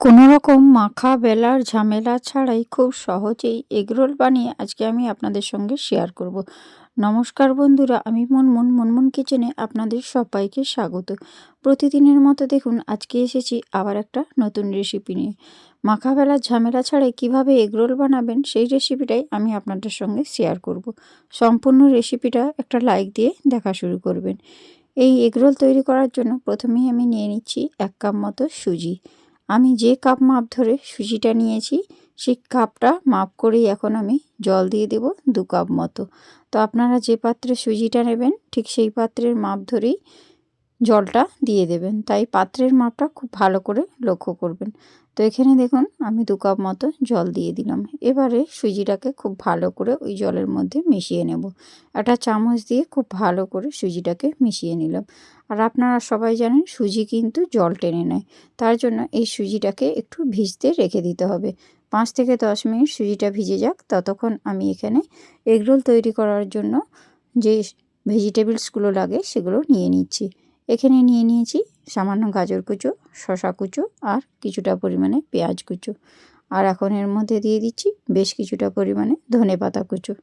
কোনো রকম মাখা, বেলার ঝামেলা ছাড়াই খুব সহজেই এগরোল বানিয়ে আজকে আমি আপনাদের সঙ্গে শেয়ার করব। নমস্কার বন্ধুরা, আমি মনমন মনমন কিচেনে আপনাদের সবাইকে স্বাগত প্রতিদিনের মতো দেখুন, আজকে এসেছি আবার একটা নতুন রেসিপি নিয়ে মাখা, বেলার ঝামেলা ছাড়াই কীভাবে এগরোল বানাবেন সেই রেসিপিটাই আমি আপনাদের সঙ্গে শেয়ার করব। সম্পূর্ণ রেসিপিটা একটা লাইক দিয়ে দেখা শুরু করবেন এই এগরোল তৈরি করার জন্য প্রথমেই আমি নিয়ে নিচ্ছি এক কাপ মতো সুজি আমি যে কাপ মাপ ধরে সুজিটা নিয়েছি, সেই কাপটা মাপ করেই এখন আমি জল দিয়ে দেব দু কাপ মতো। তো আপনারা যে পাত্রে সুজিটা নেবেন, ঠিক সেই পাত্রের মাপ ধরেই জলটা দিয়ে দেবেন। তাই পাত্রের মাপটা খুব ভালো করে লক্ষ্য করবেন। তো এখানে দেখুন, আমি দু কাপ মতো জল দিয়ে দিলাম। এবারে সুজিটাকে খুব ভালো করে ওই জলের মধ্যে মিশিয়ে নেব। একটা চামচ দিয়ে খুব ভালো করে সুজিটাকে মিশিয়ে নিলাম। আর আপনারা সবাই জানেন, সুজি কিন্তু জল টেনে নেয়। তার জন্য এই সুজিটাকে একটু ভিজতে রেখে দিতে হবে। পাঁচ থেকে দশ মিনিট সুজিটা ভিজে যাক। ততক্ষণ আমি এখানে এগরোল তৈরি করার জন্য যে ভেজিটেবলসগুলো লাগে সেগুলো নিয়ে নিচ্ছি। এখানে নিয়ে নিয়েছি সামান্য গাজর কুচো শশা কুচো আর কিছুটা পরিমাণে পেঁয়াজ কুচো। আর এখন এর মধ্যে দিয়ে দিচ্ছি বেশ কিছুটা পরিমাণে ধনে পাতা কুচো।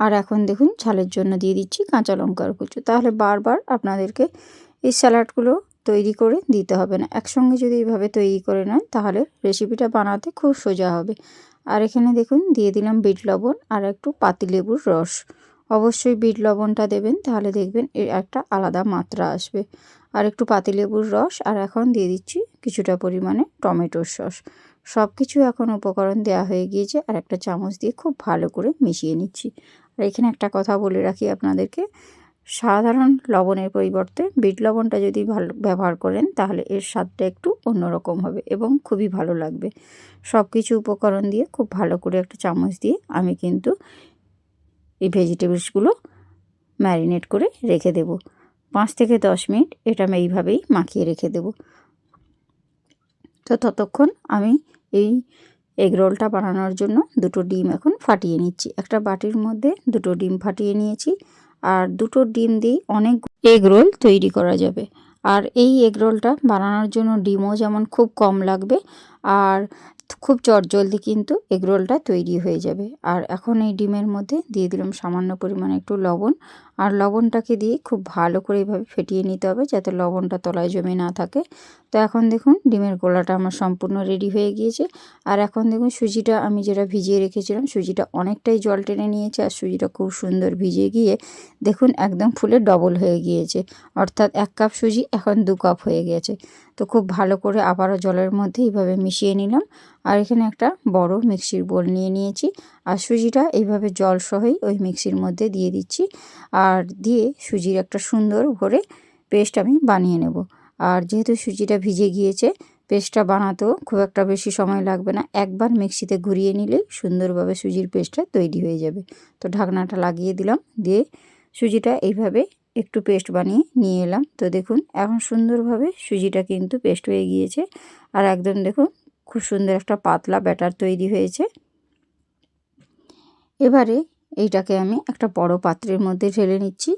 আর এখন দেখুন ঝালের জন্য দিয়ে দিচ্ছি কাঁচা লঙ্কার কুচো। তাহলে বারবার আপনাদেরকে এই স্যালাডগুলো তৈরি করে দিতে হবে না। একসঙ্গে যদি এইভাবে তৈরি করে নেন তাহলে রেসিপিটা বানাতে খুব সোজা হবে। আর এখানে দেখুন দিয়ে দিলাম বিট লবণ আর একটু পাতিলেবুর রস। অবশ্যই বিট লবণটা দেবেন, তাহলে দেখবেন এর একটা আলাদা মাত্রা আসবে। আর একটু পাতিলেবুর রস, আর এখন দিয়ে দিচ্ছি কিছুটা পরিমাণে টমেটোর সস। সব কিছু এখন উপকরণ দেওয়া হয়ে গিয়েছে, আর একটা চামচ দিয়ে খুব ভালো করে মিশিয়ে নিচ্ছি। আর এখানে একটা কথা বলে রাখি আপনাদেরকে, সাধারণ লবণের পরিবর্তে বিট লবণটা যদি ভালো, ব্যবহার করেন, তাহলে এর স্বাদটা একটু অন্যরকম হবে এবং খুবই ভালো লাগবে। সব কিছু উপকরণ দিয়ে খুব ভালো করে একটা চামচ দিয়ে আমি কিন্তু এই ভেজিটেবলসগুলো ম্যারিনেট করে রেখে দেব। পাঁচ থেকে দশ মিনিট এটা আমি এইভাবেই মাখিয়ে রেখে দেব। তো ততক্ষণ আমি এই এগ রোলটা বানানোর জন্য দুটো ডিম এখন ফাটিয়ে নিচ্ছি। একটা বাটির মধ্যে দুটো ডিম ফাটিয়ে নিয়েছি আর দুটো ডিম দিয়েই অনেক এগ রোল তৈরি করা যাবে। আর এই এগ রোলটা বানানোর জন্য ডিমও যেমন খুব কম লাগবে আর খুব চটজলদি কিন্তু এগরোলটা তৈরি হয়ে যাবে। আর এখন এই ডিমের মধ্যে দিয়ে দিলাম সামান্য পরিমাণে একটু লবণ আর লবণটাকে দিয়ে খুব ভালো করে এইভাবে ফেটিয়ে নিতে হবে যাতে লবণটা তলায় জমে না থাকে। তো এখন দেখুন ডিমের গোলাটা আমার সম্পূর্ণ রেডি হয়ে গিয়েছে। আর এখন দেখুন সুজিটা আমি যেটা ভিজিয়ে রেখেছিলাম, সুজিটা অনেকটাই জল টেনে নিয়েছে আর সুজিটা খুব সুন্দর ভিজে গিয়ে দেখুন একদম ফুলে ডবল হয়ে গিয়েছে। অর্থাৎ এক কাপ সুজি, এখন দু কাপ হয়ে গেছে। তো খুব ভালো করে আবারও জলের মধ্যে এইভাবে মিশিয়ে নিলাম। আর এখানে একটা বড় মিক্সির বোল নিয়ে নিয়েছি। আর সুজিটা এইভাবে জল সহই ওই মিক্সির মধ্যে দিয়ে দিচ্ছি। আর দিয়ে সুজির একটা সুন্দর ভরে পেস্ট আমি বানিয়ে নেব। আর যেহেতু সুজিটা ভিজে গিয়েছে, পেস্টটা বানাতেও খুব একটা বেশি সময় লাগবে না। একবার মিক্সিতে ঘুরিয়ে নিলেই সুন্দরভাবে সুজির পেস্টটা তৈরি হয়ে যাবে। তো ঢাকনাটা লাগিয়ে দিলাম, দিয়ে সুজিটা এইভাবে একটু পেস্ট বানিয়ে নিয়ে এলাম। তো দেখুন, এখন সুন্দরভাবে সুজিটা কিন্তু পেস্ট হয়ে গিয়েছে। আর একদম দেখুন, খুব সুন্দর একটা পাতলা ব্যাটার তৈরি হয়েছে। এবারে এইটাকে আমি একটা বড় পাত্রের মধ্যে ঢেলে নিচ্ছি।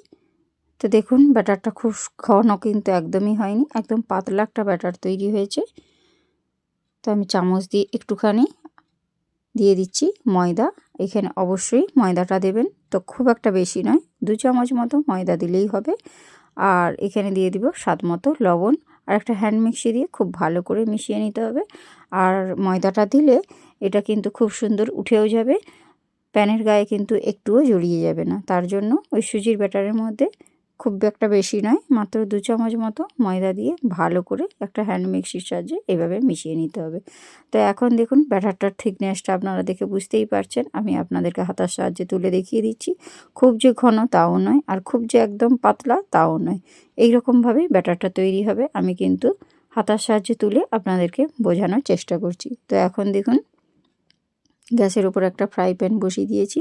তো দেখুন, ব্যাটারটা খুব ঘন কিন্তু একদমই হয়নি, একদম পাতলা একটা ব্যাটার তৈরি হয়েছে। তো আমি চামচ দিয়ে একটুখানি দিয়ে দিচ্ছি ময়দা। এখানে অবশ্যই ময়দাটা দেবেন, তো খুব একটা বেশি নয়, দু চামচ মতো ময়দা দিলেই হবে। আর এখানে দিয়ে দিব স্বাদ মতো লবণ, আর একটা হ্যান্ড মিক্সি দিয়ে খুব ভালো করে মিশিয়ে নিতে হবে। আর ময়দাটা দিলে এটা কিন্তু খুব সুন্দর উঠেও যাবে প্যানের গায়ে কিন্তু একটুও জড়িয়ে যাবে না। তার জন্য ওই সুজির ব্যাটারের মধ্যে খুব একটা বেশি নয়, মাত্র দু চামচ মতো ময়দা দিয়ে ভালো করে একটা হ্যান্ড মিক্সির সাহায্যে এভাবে মিশিয়ে নিতে হবে। তো এখন দেখুন ব্যাটারটার থিকনেসটা আপনারা দেখে বুঝতেই পারছেন। আমি আপনাদেরকে হাতার সাহায্যে তুলে দেখিয়ে দিচ্ছি। খুব যে ঘন তাও নয় আর খুব যে একদম পাতলা তাও নয়। এইরকমভাবেই ব্যাটারটা তৈরি হবে। আমি কিন্তু হাতার সাহায্যে তুলে আপনাদেরকে বোঝানোর চেষ্টা করছি। তো এখন দেখুন গ্যাসের উপর একটা ফ্রাই প্যান বসিয়ে দিয়েছি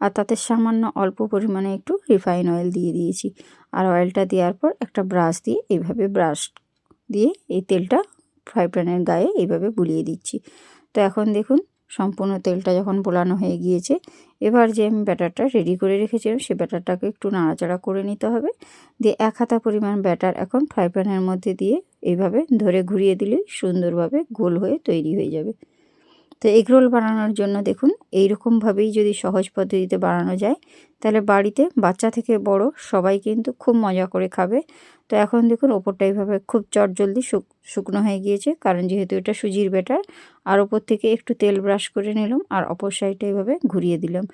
আর তাতে সামান্য অল্প পরিমাণে একটু রিফাইন অয়েল দিয়ে দিয়েছি। আর অয়েলটা দেওয়ার পর একটা ব্রাশ দিয়ে এইভাবে ব্রাশ দিয়ে এই তেলটা ফ্রাই প্যানের গায়ে এইভাবে বুলিয়ে দিচ্ছি। তো এখন দেখুন সম্পূর্ণ তেলটা যখন বোলানো হয়ে গিয়েছে, এবার যে আমি ব্যাটারটা রেডি করে রেখেছিলাম, সে ব্যাটারটাকে একটু নাড়াচাড়া করে নিতে হবে। দিয়ে এক হাতা পরিমাণ ব্যাটার এখন ফ্রাই প্যানের মধ্যে দিয়ে এইভাবে ধরে ঘুরিয়ে দিলেই সুন্দরভাবে গোল হয়ে তৈরি হয়ে যাবে। তো এগরোল বানানোর জন্য দেখুন এই রকমভাবেই যদি সহজ পদ্ধতিতে বানানো যায়, তাহলে বাড়িতে বাচ্চা থেকে বড় সবাই কিন্তু খুব মজা করে খাবে। তো এখন দেখুন, ওপরটা এইভাবে খুব চট জলদি শুকনো হয়ে গিয়েছে, কারণ যেহেতু এটা সুজির ব্যাটার, আর ওপর থেকে একটু তেল ব্রাশ করে নিলাম, আর অপর সাইডটা এইভাবে ঘুরিয়ে দিলাম।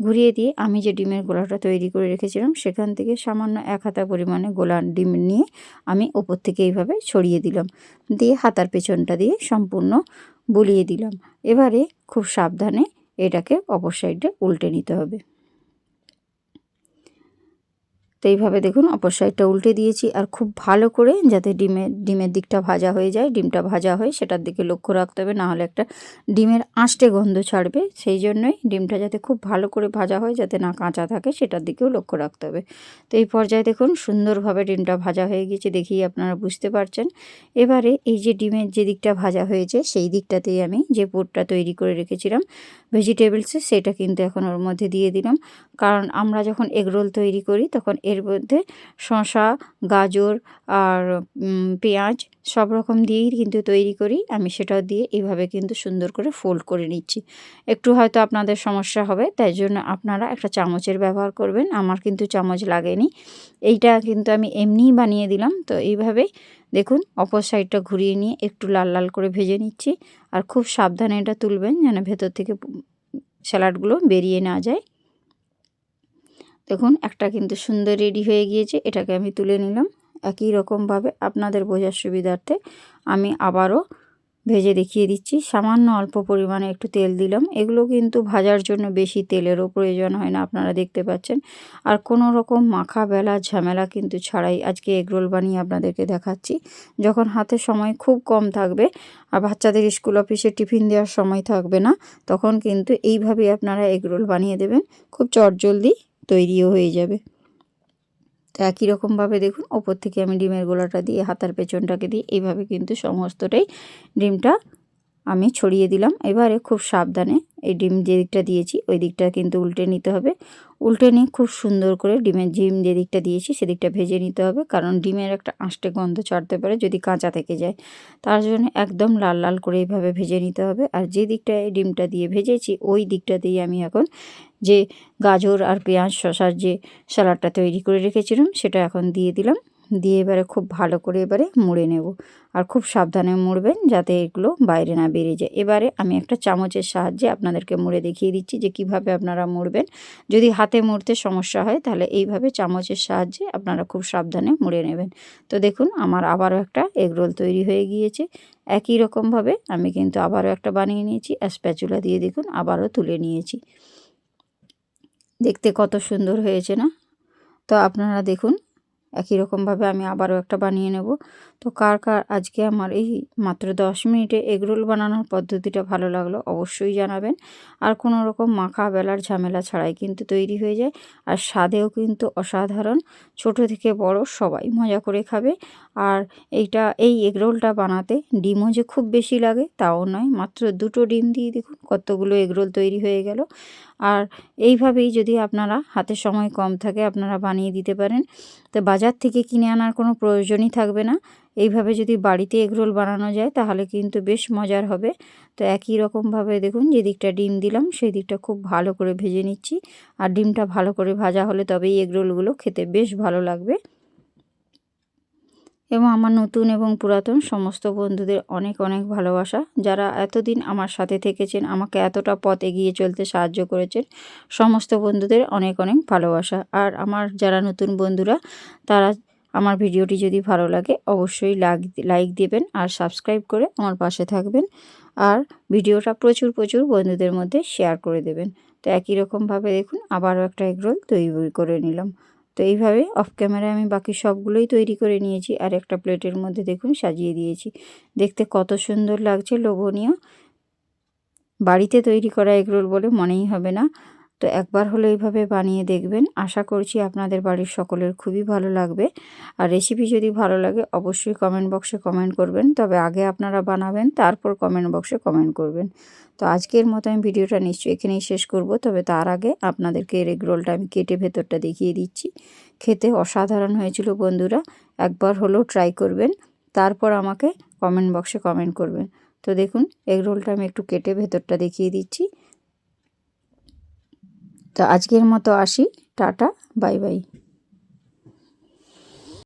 ঘুরিয়ে দিয়ে আমি যে ডিমের গোলাটা তৈরি করে রেখেছিলাম, সেখান থেকে সামান্য এক হাতা পরিমাণে গোলা ডিম নিয়ে আমি ওপর থেকে এইভাবে ছড়িয়ে দিলাম। দিয়ে হাতার পেছনটা দিয়ে সম্পূর্ণ বুলিয়ে দিলাম। এবারে খুব সাবধানে এটাকে অপর সাইডে উল্টে নিতে হবে। তো এইভাবে দেখুন অপর সাইডটা উল্টে দিয়েছি আর খুব ভালো করে যাতে ডিমের ডিমের দিকটা ভাজা হয়ে যায়, ডিমটা ভাজা হয় সেটার দিকে লক্ষ্য রাখতে হবে নাহলে একটা ডিমের আঁশটে গন্ধ ছাড়বে। সেই জন্যই ডিমটা যাতে খুব ভালো করে ভাজা হয়, যাতে না কাঁচা থাকে, সেটার দিকেও লক্ষ্য রাখতে হবে। তো এই পর্যায়ে দেখুন সুন্দরভাবে ডিমটা ভাজা হয়ে গিয়েছে দেখি আপনারা বুঝতে পারছেন। এবারে এই যে ডিমের যে দিকটা ভাজা হয়েছে, সেই দিকটাতেই আমি যে পুরটা তৈরি করে রেখেছিলাম ভেজিটেবলসে, সেটা কিন্তু এখন ওর মধ্যে দিয়ে দিলাম। কারণ আমরা যখন এগরোল তৈরি করি, তখন এর মধ্যে শসা, গাজর আর পেঁয়াজ সব রকম দিয়েই কিন্তু তৈরি করি। আমি সেটাও দিয়ে এইভাবে কিন্তু সুন্দর করে ফোল্ড করে নিচ্ছি। একটু হয়তো আপনাদের সমস্যা হবে, তাই জন্য আপনারা একটা চামচের ব্যবহার করবেন। আমার কিন্তু চামচ লাগেনি। এইটা কিন্তু আমি এমনিই বানিয়ে দিলাম। তো এইভাবেই দেখুন, অপর সাইডটা ঘুরিয়ে নিয়ে একটু লাল লাল করে ভেজে নিচ্ছি। আর খুব সাবধানে এটা তুলবেন যেন ভেতর থেকে স্যালাডগুলো বেরিয়ে না যায়। দেখুন, একটা কিন্তু সুন্দর রেডি হয়ে গিয়েছে, এটাকে আমি তুলে নিলাম। একই রকমভাবে আপনাদের বোঝার সুবিধার্থে আমি আবারও ভেজে দেখিয়ে দিচ্ছি। সামান্য অল্প পরিমাণে একটু তেল দিলাম। এগুলো কিন্তু ভাজার জন্য বেশি তেলেরও প্রয়োজন হয় না, আপনারা দেখতে পাচ্ছেন। আর কোনো রকম মাখা, বেলা, ঝামেলা কিন্তু ছাড়াই আজকে এগরোল বানিয়ে আপনাদেরকে দেখাচ্ছি। যখন হাতে সময় খুব কম থাকবে আর বাচ্চাদের স্কুল অফিসে টিফিন দেওয়ার সময় থাকবে না, তখন কিন্তু এইভাবেই আপনারা এগরোল বানিয়ে দেবেন। খুব চটজলদি তৈরিও হয়ে যাবে। তো একই রকমভাবে দেখুন, ওপর থেকে আমি ডিমের গোলাটা দিয়ে হাতার পেছনটাকে দিয়ে এইভাবে কিন্তু সমস্তটাই ডিমটা আমি ছড়িয়ে দিলাম। এবারে খুব সাবধানে এই ডিম যে দিকটা দিয়েছি ওই দিকটা কিন্তু উল্টে নিতে হবে। উল্টে নিয়ে খুব সুন্দর করে ডিমের ডিম যে দিকটা দিয়েছি সেদিকটা ভেজে নিতে হবে, কারণ ডিমের একটা আঁশটে গন্ধ ছাড়তে পারে যদি কাঁচা থেকে যায়। তার জন্য একদম লাল লাল করে এইভাবে ভেজে নিতে হবে। আর যে দিকটায় ডিমটা দিয়ে ভেজেছি ওই দিকটা দিয়ে আমি এখন যে গাজর আর পেঁয়াজ শশার যে স্যালাডটা তৈরি করে রেখেছিলাম, সেটা এখন দিয়ে দিলাম। দিয়ে এবারে খুব ভালো করে এবারে মুড়ে নেব। আর খুব সাবধানে মুড়বেন যাতে এগুলো বাইরে না বেরিয়ে যায়। এবারে আমি একটা চামচের সাহায্যে আপনাদেরকে মুড়ে দেখিয়ে দিচ্ছি যে কীভাবে আপনারা মুড়বেন। যদি হাতে মুড়তে সমস্যা হয়, তাহলে এইভাবে চামচের সাহায্যে আপনারা খুব সাবধানে মুড়ে নেবেন। তো দেখুন, আমার আবারও একটা এগরোল তৈরি হয়ে গিয়েছে। একই রকমভাবে আমি কিন্তু আবারও একটা বানিয়ে নিয়েছি। স্প্যাচুলা দিয়ে দেখুন, আবারও তুলে নিয়েছি। দেখতে কত সুন্দর হয়েছে না? তো আপনারা দেখুন, একই রকমভাবে আমি আবারও একটা বানিয়ে নেব। তো কার কার আজকে আমার এই মাত্র দশ মিনিটে এগরোল বানানোর পদ্ধতিটা ভালো লাগল অবশ্যই জানাবেন। আর কোনো রকম মাখা, বেলার ঝামেলা ছাড়াই কিন্তু তৈরি হয়ে যায়। আর স্বাদেও কিন্তু অসাধারণ। ছোট থেকে বড় সবাই মজা করে খাবে। আর এইটা, এই এগরোলটা বানাতে ডিমও যে খুব বেশি লাগে তাও নয়, মাত্র দুটো ডিম দিয়ে দেখুন কতগুলো এগরোল তৈরি হয়ে গেল। আর এইভাবেই যদি আপনারা হাতে সময় কম থাকে আপনারা বানিয়ে দিতে পারেন। তো বাজার থেকে কিনে আনার কোনো প্রয়োজনই থাকবে না। এইভাবে যদি বাড়িতে এগরোল বানানো যায়, তাহলে কিন্তু বেশ মজার হবে। তো একই রকমভাবে দেখুন, যে দিকটা ডিম দিলাম, সেই দিকটা খুব ভালো করে ভেজে নিচ্ছি। আর ডিমটা ভালো করে ভাজা হলে তবেই এগরোলগুলো খেতে বেশ ভালো লাগবে। এবং আমার নতুন এবং পুরাতন সমস্ত বন্ধুদের অনেক অনেক ভালোবাসা। যারা এতদিন আমার সাথে থেকেছেন, আমাকে এতটা পথ এগিয়ে চলতে সাহায্য করেছেন, সমস্ত বন্ধুদের অনেক অনেক ভালোবাসা। আর আমার যারা নতুন বন্ধুরা, তারা আমার ভিডিওটি যদি ভালো লাগে, অবশ্যই লাইক লাইক দেবেন আর সাবস্ক্রাইব করে আমার পাশে থাকবেন। আর ভিডিওটা প্রচুর প্রচুর বন্ধুদের মধ্যে শেয়ার করে দেবেন। তো একই রকমভাবে দেখুন, আবারও একটা এগরোল তৈরি করে নিলাম। তো এইভাবে অফ ক্যামেরায় আমি বাকি সবগুলোই তৈরি করে নিয়েছি আর একটা প্লেটের মধ্যে দেখুন সাজিয়ে দিয়েছি। দেখতে কত সুন্দর লাগছে, লোভনীয়। বাড়িতে তৈরি করা এগরোল বলে মনেই হবে না। তো একবার হলে এইভাবে বানিয়ে দেখবেন। আশা করছি আপনাদের বাড়ির সকলের খুবই ভালো লাগবে। আর রেসিপি যদি ভালো লাগে, অবশ্যই কমেন্ট বক্সে কমেন্ট করবেন। তবে আগে আপনারা বানাবেন, তারপর কমেন্ট বক্সে কমেন্ট করবেন। তো আজকের মতো আমি ভিডিওটা নিশ্চয়ই এখানেই শেষ করব। তবে তার আগে আপনাদেরকে এগ রোলটা আমি কেটে ভেতরটা দেখিয়ে দিচ্ছি। খেতে অসাধারণ হয়েছিল বন্ধুরা। একবার হলেও ট্রাই করবেন। তারপর আমাকে কমেন্ট বক্সে কমেন্ট করবেন। তো দেখুন এগ রোলটা আমি একটু কেটে ভেতরটা দেখিয়ে দিচ্ছি। তো আজকের মতো আসি টাটা বাই বাই।